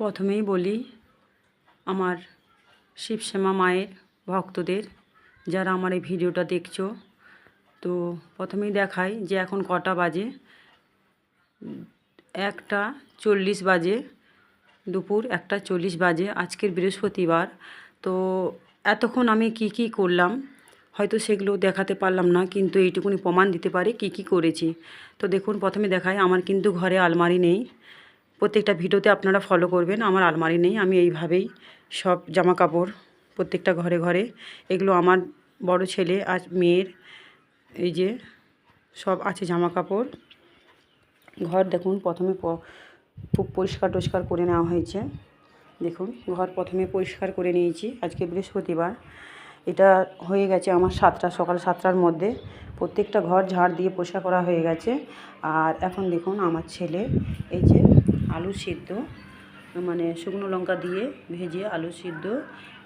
প্রথমেই বলি, আমার শিবশ্যামা মায়ের ভক্তদের, যারা আমার এই ভিডিওটা দেখছ, তো প্রথমেই দেখাই যে এখন কটা বাজে। একটা চল্লিশ বাজে, দুপুর একটা চল্লিশ বাজে, আজকের বৃহস্পতিবার। তো এতক্ষণ আমি কি কি করলাম, হয়তো সেগুলো দেখাতে পারলাম না, কিন্তু এইটুকুনি প্রমাণ দিতে পারে কি কি করেছি। তো দেখুন, প্রথমে দেখাই, আমার কিন্তু ঘরে আলমারি নেই। প্রত্যেকটা ভিডিওতে আপনারা ফলো করবেন, আমার আলমারি নেই, আমি এইভাবেই সব জামা কাপড় প্রত্যেকটা ঘরে ঘরে, এগুলো আমার বড় ছেলে আর মেয়ের, এই যে সব আছে জামা কাপড় ঘর দেখুন, প্রথমে খুব পরিষ্কার টরিষ্কার করে নেওয়া হয়েছে। দেখুন, ঘর প্রথমে পরিষ্কার করে নিয়েছি, আজকে বৃহস্পতিবার। এটা হয়ে গেছে আমার সাতটা, সকাল সাতটার মধ্যে। প্রত্যেকটা ঘর ঝাড় দিয়ে পোষা করা হয়ে গেছে। আর এখন দেখুন, আমার ছেলে, এই যে আলু সিদ্ধ মানে শুকনো লঙ্কা দিয়ে ভেজে আলু সিদ্ধ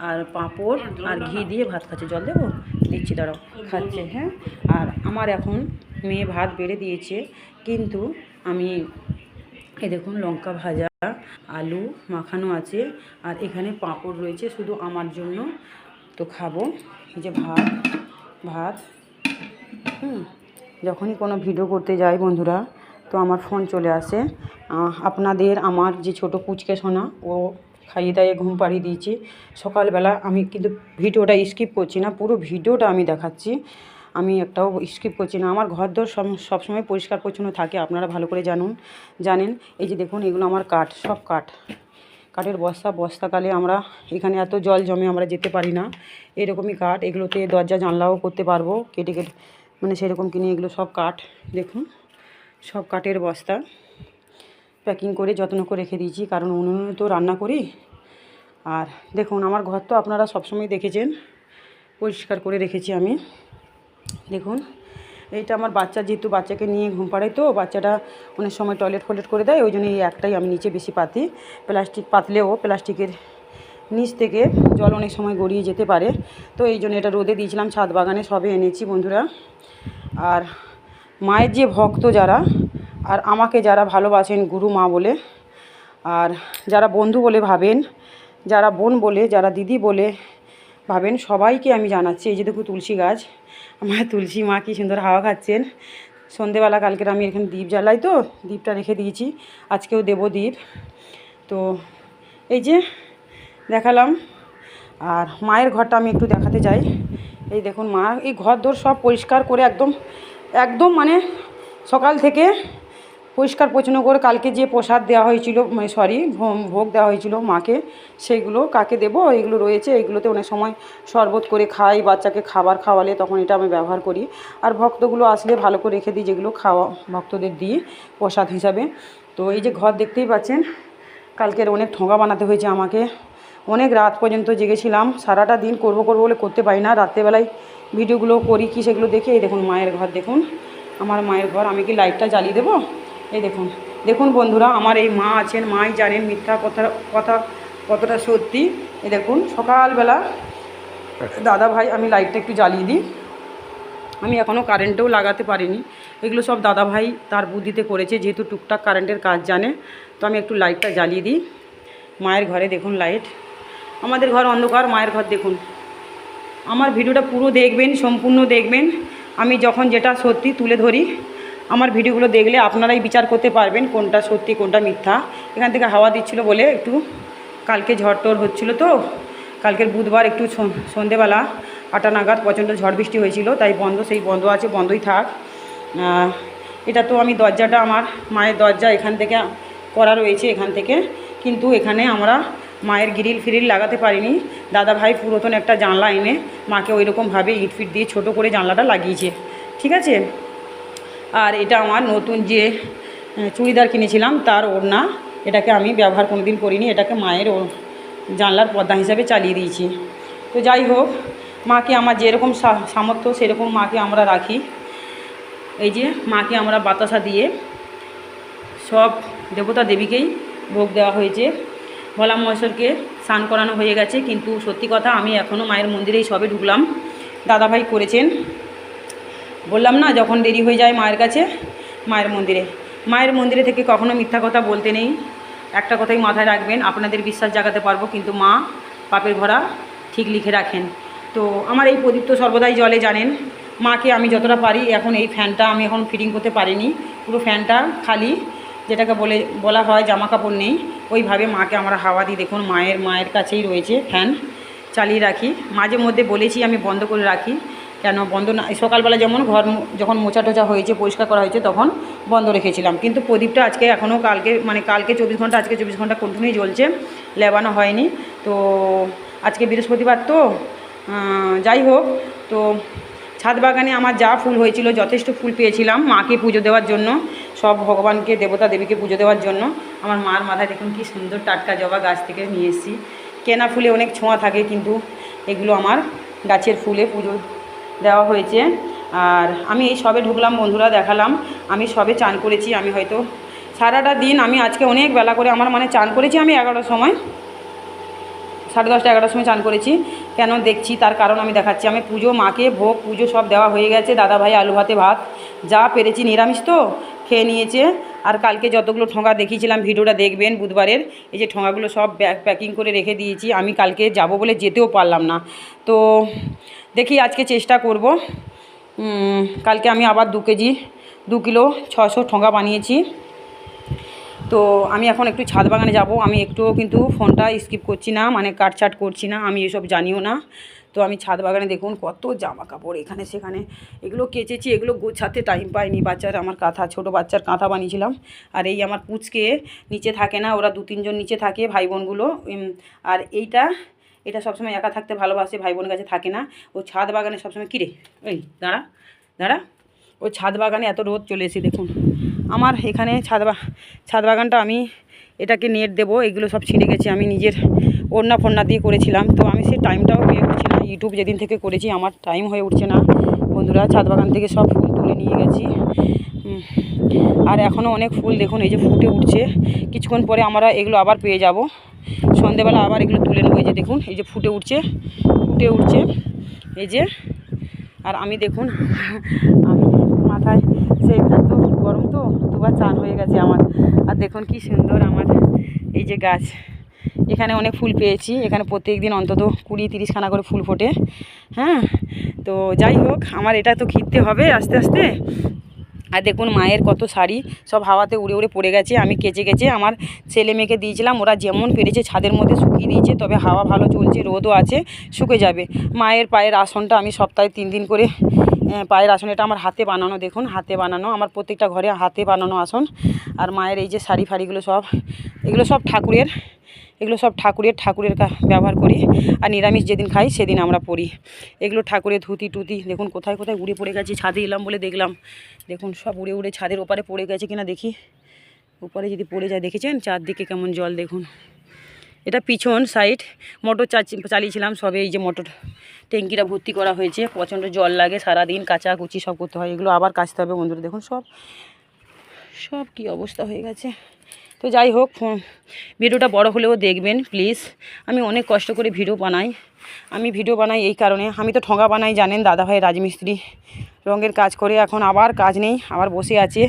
আর পাঁপড় আর ঘি দিয়ে ভাত খাচ্ছে। জল দেবো? দিচ্ছি, দাঁড়াও, খাচ্ছে হ্যাঁ? আর আমার এখন মেয়ে ভাত বেড়ে দিয়েছে, কিন্তু আমি এ দেখুন লঙ্কা ভাজা, আলু মাখানো আছে আর এখানে পাঁপড় রয়েছে, শুধু আমার জন্য। তো খাব যে ভাত ভাত। হুম, যখনই কোনো ভিডিও করতে যাই বন্ধুরা তো আমার ফোন চলে আসে। আপনাদের আমার যে ছোট পুচকে সোনা, ও খাইয়ে দাইয়ে ঘুম পাড়িয়ে দিয়েছি। সকালবেলা আমি কিন্তু ভিডিওটা স্কিপ করছি না, পুরো ভিডিওটা আমি দেখাচ্ছি। আমি একটাও স্কিপ করছি না। আমার ঘর দর সব, সবসময় পরিষ্কার পরিচ্ছন্ন থাকে, আপনারা ভালো করে জানুন, জানেন। এই যে দেখুন, এগুলো আমার কাঠ, সব কাঠ। কাঠের বস্তা, বস্তাকালে আমরা এখানে এত জল জমে আমরা যেতে পারি না। এরকমই কাঠ, এগুলোতে দরজা জানলাও করতে পারব, কেটে কেটে মানে সেরকম কিনে এগুলো সব কাঠ, দেখুন। সব কাঠের বস্তা। প্যাকিং করে যত্ন করে রেখে দিয়েছি, কারণ উনুনে তো রান্না করি। আর দেখুন, আমার ঘর তো আপনারা সবসময় দেখেছেন, পরিষ্কার করে রেখেছি আমি। দেখুন, এইটা আমার বাচ্চা, যেহেতু বাচ্চাকে নিয়ে ঘুম পাড়াই তো, বাচ্চাটা অনেক সময় টয়লেট ফয়লেট করে দেয় ওই জন্য এই একটাই আমি নিচে বেশি পাতি। প্লাস্টিক পাতলেও প্লাস্টিকের নিচ থেকে জল অনেক সময় গড়িয়ে যেতে পারে। তো এই জন্য এটা রোদে দিয়েছিলাম, ছাদ বাগানে সবে এনেছি বন্ধুরা। আর মায়ের যে ভক্ত যারা, আর আমাকে যারা ভালোবাসেন গুরু মা বলে, আর যারা বন্ধু বলে ভাবেন, যারা বোন বলে, যারা দিদি বলে ভাবেন, সবাইকে আমি জানাচ্ছি, এই যে দেখো তুলসী গাছ, আমার তুলসী মা কি সুন্দর হাওয়া খাচ্ছেন। সন্ধেবেলা কালকের আমি এখানে দ্বীপ জ্বালাই তো দ্বীপটা রেখে দিয়েছি, আজকেও দেবো দ্বীপ তো এই যে দেখালাম, আর মায়ের ঘরটা আমি একটু দেখাতে চাই। এই দেখুন মা, এই ঘর দোর সব পরিষ্কার করে একদম একদম মানে সকাল থেকে পরিষ্কার পরিচ্ছন্ন করে কালকে যে প্রসাদ দেওয়া হয়েছিল মানে সরি ভোগ দেওয়া হয়েছিল মাকে, সেইগুলো কাকে দেবো? এইগুলো রয়েছে, এইগুলোতে অনেক সময় শরবত করে খাই, বাচ্চাকে খাবার খাওয়ালে তখন এটা আমি ব্যবহার করি। আর ভক্তগুলো আসলে ভালো করে রেখে দিই যেগুলো খাওয়া, ভক্তদের দিই প্রসাদ হিসাবে। তো এই যে ঘর দেখতেই পাচ্ছেন, কালকের অনেক ঠোঙা বানাতে হয়েছে আমাকে। অনেক রাত পর্যন্ত জেগেছিলাম। সারাটা দিন করব করব বলে করতে পারি না। রাত্রেবেলায় ভিডিওগুলো করি, কি সেগুলো দেখে? এই দেখুন, মায়ের ঘর দেখুন। আমার মায়ের ঘর, আমি কি লাইটটা জ্বালিয়ে দেবো? এই দেখুন। দেখুন বন্ধুরা, আমার এই মা আছেন, মাই জানেন মিথ্যা কথা কথা কতটা সত্যি। এ দেখুন, সকালবেলা দাদা ভাই, আমি লাইটটা একটু জ্বালিয়ে দিই। আমি এখনও কারেন্টেও লাগাতে পারিনি। এগুলো সব দাদা ভাই তার বুদ্ধিতে করেছে, যেহেতু টুকটাক কারেন্টের কাজ জানে। তো আমি একটু লাইটটা জ্বালিয়ে দিই। মায়ের ঘরে দেখুন লাইট। আমাদের ঘর অন্ধকার, মায়ের ঘর দেখুন। আমার ভিডিওটা পুরো দেখবেন, সম্পূর্ণ দেখবেন। আমি যখন যেটা সত্যি তুলে ধরি, আমার ভিডিওগুলো দেখলে আপনারাই বিচার করতে পারবেন কোনটা সত্যি, কোনটা মিথ্যা। এখান থেকে হাওয়া দিচ্ছিল বলে একটু কালকে ঝড় টড় হচ্ছিল তো। কালকের বুধবার একটু সন- সন্ধেবেলা আটা নাগাদ প্রচণ্ড ঝড় বৃষ্টি হয়েছিল, তাই বন্ধ, সেই বন্ধ আছে, বন্ধই থাক। এটা তো আমি দরজাটা আমার মায়ের দরজা এখান থেকে করা রয়েছে এখান থেকে। কিন্তু এখানে আমরা মায়ের গ্রিল ফিরিল লাগাতে পারিনি। দাদা ভাই পুরাতন একটা জানলা এনে মাকে ওই রকমভাবে ইট ফিট দিয়ে ছোটো করে জানলাটা লাগিয়েছে। ঠিক আছে? আর এটা আমার নতুন যে চুড়িদার কিনেছিলাম, তার ওড়না। এটাকে আমি ব্যবহার কোনোদিন করিনি, এটাকে মায়ের জানলার পর্দা হিসাবে চালিয়ে দিয়েছি। তো যাই হোক, মাকে আমার যেরকম সামর্থ্য, সেরকম মাকে আমরা রাখি। এই যে, মাকে আমরা বাতাসা দিয়ে সব দেবতা দেবীকেই ভোগ দেওয়া হয়েছে। ভোলা মহেশ্বরকে স্নান করানো হয়ে গেছে, কিন্তু সত্যি কথা আমি এখনও মায়ের মন্দিরেই সবে ঢুকলাম। দাদাভাই করেছেন। বললাম না, যখন দেরি হয়ে যায় মায়ের কাছে, মায়ের মন্দিরে। মায়ের মন্দিরে থেকে কখনো মিথ্যা কথা বলতে নেই। একটা কথাই মাথায় রাখবেন, আপনাদের বিশ্বাস জাগাতে পারব, কিন্তু মা পাপের ভরা ঠিক লিখে রাখেন। তো আমার এই প্রদীপ তো সর্বদাই জলে জানেন, মাকে আমি যতটা পারি, এখন এই ফ্যানটা আমি এখন ফিটিং করতে পারিনি। পুরো ফ্যানটা খালি যেটাকে বলে, বলা হয় জামা কাপড় নেই, ওইভাবে মাকে আমরা হাওয়া দিই। দেখুন, মায়ের মায়ের কাছেই রয়েছে ফ্যান, চালিয়ে রাখি। মাঝে মধ্যে বলেছি আমি বন্ধ করে রাখি, কেন বন্ধ না সকালবেলা যেমন ঘর যখন মোচা টোচা হয়েছে, পরিষ্কার করা হয়েছে, তখন বন্ধ রেখেছিলাম। কিন্তু প্রদীপটা আজকে এখনও কালকে মানে কালকে চব্বিশ ঘণ্টা, আজকে চব্বিশ ঘণ্টা কন্টিনিউ জ্বলছে, লেবানো হয়নি। তো আজকে বৃহস্পতিবার তো যাই হোক, তো ছাদ বাগানে আমার যা ফুল হয়েছিল, যথেষ্ট ফুল পেয়েছিলাম মাকে পুজো দেওয়ার জন্য, সব ভগবানকে, দেবতা দেবীকে পুজো দেওয়ার জন্য। আমার মার মাথায় দেখুন কি সুন্দর টাটকা জবা গাছ থেকে নিয়ে এসেছি। কেনা ফুলে অনেক ছোঁয়া থাকে কিন্তু এগুলো আমার গাছের ফুলে পুজো দেওয়া হয়েছে। আর আমি এই সবে ঢুকলাম, বন্ধুরা দেখালাম, আমি সবে চান করেছি, আমি হয়তো সারাটা দিন, আমি আজকে অনেক বেলা করে, আমার মানে চান করেছি আমি এগারোটার সময়। সাড়ে দশটা এগারোটার সময় চান করেছি। কেন দেখছি তার কারণ আমি দেখাচ্ছি। আমি পুজো, মাকে ভোগ, পুজো সব দেওয়া হয়ে গেছে। দাদা ভাই আলু ভাতে ভাত, যা পেরেছি, নিরামিষ তো, খেয়ে নিয়েছে। আর কালকে যতগুলো ঠোঙা দেখিয়েছিলাম, ভিডিওটা দেখবেন বুধবারের, এই যে ঠোঙাগুলো সব ব্যাগ প্যাকিং করে রেখে দিয়েছি। আমি কালকে যাব বলে যেতেও পারলাম না। তো দেখি আজকে চেষ্টা করব। কালকে আমি আবার দু কেজি, দু কিলো, ছশো ঠোঙা বানিয়েছি। তো আমি এখন একটু ছাদ বাগানে যাব। আমি একটুও কিন্তু ফোনটা স্কিপ করছি না মানে কাটছাট করছি না, আমি এসব জানিও না। তো আমি ছাদ বাগানে দেখুন কত জামা কাপড় এখানে সেখানে। এগুলো কেচেছি, এগুলো গোছাতে টাইম পাইনি, বাচ্চার আমার কাঁথা, ছোট বাচ্চার কাঁথা বানিয়েছিলাম। আর এই আমার পুচকে নিচে থাকে না, ওরা দু তিনজন নিচে থাকে ভাই বোনগুলো আর এইটা, এটা সবসময় একা থাকতে ভালোবাসে ভাই বোন কাছে থাকে না। ও ছাদ বাগানে সবসময়, কিরে? ওই দাঁড়া দাঁড়া। ও ছাদ বাগানে এত রোদ চলে এসে দেখুন। আমার এখানে ছাদ ছাদ বাগানটা আমি এটাকে নেট দেবো, এগুলো সব ছিঁড়ে গেছে। আমি নিজের ওড়না ফন্না দিয়ে করেছিলাম। তো আমি সেই টাইমটাও পেয়ে উঠছি না। ইউটিউব যেদিন থেকে করেছি, আমার টাইম হয়ে উঠছে না। বন্ধুরা, ছাদ বাগান থেকে সব ফুল তুলে নিয়ে গেছি। আর এখনও অনেক ফুল দেখুন, এই যে ফুটে উঠছে। কিছুক্ষণ পরে আমরা এগুলো আবার পেয়ে যাব। সন্ধেবেলা আবার এগুলো তুলে নেব। এই যে দেখুন, এই যে ফুটে উঠছে ফুটে উঠছে। এই যে, আর আমি দেখুন, আমি মাথায়, সেই তো গরম তো, দুবার চান হয়ে গেছে আমার। আর দেখুন কি সুন্দর আমার এই যে গাছ। এখানে অনেক ফুল পেয়েছি, এখানে প্রত্যেক দিন অন্তত কুড়ি তিরিশখানা করে ফুল ফোটে। হ্যাঁ তো যাই হোক, আমার এটা তো ঘিরতে হবে আস্তে আস্তে। আর দেখুন মায়ের কত শাড়ি, সব হাওয়াতে উড়ে উড়ে পড়ে গেছে, আমি কেচে কেচে আমার ছেলে মেয়েকে দিয়েছিলাম, ওরা যেমন পেরেছে ছাদের মধ্যে শুকিয়ে দিয়েছে, তবে হাওয়া ভালো চলছে, রোদও আছে, শুকে যাবে। মায়ের পায়ের আসনটা আমি সপ্তাহে তিন দিন করে পায়ের আসন, এটা আমার হাতে বানানো, দেখুন, হাতে বানানো, আমার প্রত্যেকটা ঘরে হাতে বানানো আসন, আর মায়ের এই যে শাড়ি ফাড়িগুলো সব, এগুলো সব ঠাকুরের, এগুলো সব ঠাকুরের ঠাকুরের ব্যবহার করি, আর নিরামিষ যেদিন খাই সেদিন আমরা পড়ি এগুলো ঠাকুরের ধুতি টুতি, দেখুন, কোথায় কোথায় উড়ে পড়ে গেছে, ছাদে এলাম বলে দেখলাম, দেখুন, সব উড়ে উড়ে ছাদের ওপারে পড়ে গেছে কিনা দেখি উপরে যদি পড়ে যায়, দেখেছেন, চারদিকে কেমন জল, দেখুন, এটা পিছন সাইড মোটর চা- চালিয়েছিলাম সবে, এই যে মোটর ট্যাঙ্কিটা ভর্তি করা হয়েছে, প্রচণ্ড জল লাগে, সারাদিন কাচা কুচি সব করতে হয়, এগুলো আবার কাচতে হবে বন্ধুরা, দেখুন সব সব কি অবস্থা হয়ে গেছে। তো যাই হোক ভিডিওটা বড় হলেও দেখবেন, প্লিজ। আমি অনেক কষ্ট করে ভিডিও বানাই, আমি ভিডিও বানাই এই কারণে। আমি তো ঠোঙা বানাই, জানেন, দাদাভাই রাজমিস্ত্রি, রঙের কাজ করে, এখন আবার কাজ নেই, আবার বসে আছে,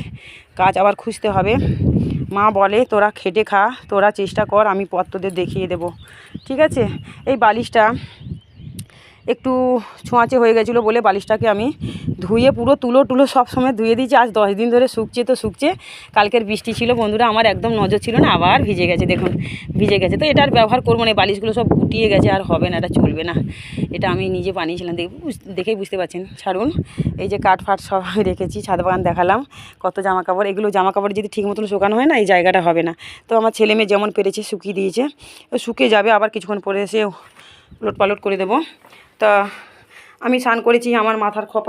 কাজ আবার খুঁজতে হবে। মা বলে, তোরা খেটে খা, তোরা চেষ্টা কর, আমি পথ তোদের দেখিয়ে দেবো। ঠিক আছে? এই বালিশটা একটু ছোঁয়াচে হয়ে গেছিল বলে বালিশটাকে আমি ধুয়ে পুরো তুলো টুলো সব সময় ধুয়ে দিয়েছি। আজ দশ দিন ধরে শুকছে তো শুকছে। কালকের বৃষ্টি ছিল, বন্ধুরা, আমার একদম নজর ছিল না, আবার ভিজে গেছে, দেখুন, ভিজে গেছে। তো এটা আর ব্যবহার করব না বালিশগুলো সব গুটিয়ে গেছে, আর হবে না, এটা চলবে না। এটা আমি নিজে বানিয়েছিলাম, দেখ দেখেই বুঝতে পারছেন। ছাড়ুন, এই যে কাঠ ফাট সব আমি রেখেছি, ছাদ বাগান দেখালাম, কত জামা কাপড় এগুলো জামা কাপড় যদি ঠিক মতন শুকানো হয় না, এই জায়গাটা হবে না। তো আমার ছেলে মেয়ে যেমন পেরেছে, শুকিয়ে দিয়েছে। শুকিয়ে যাবে, আবার কিছুক্ষণ পরে এসে উলট পালট করে দেবো। তা আমি স্নান করেছি আমার মাথার খোপা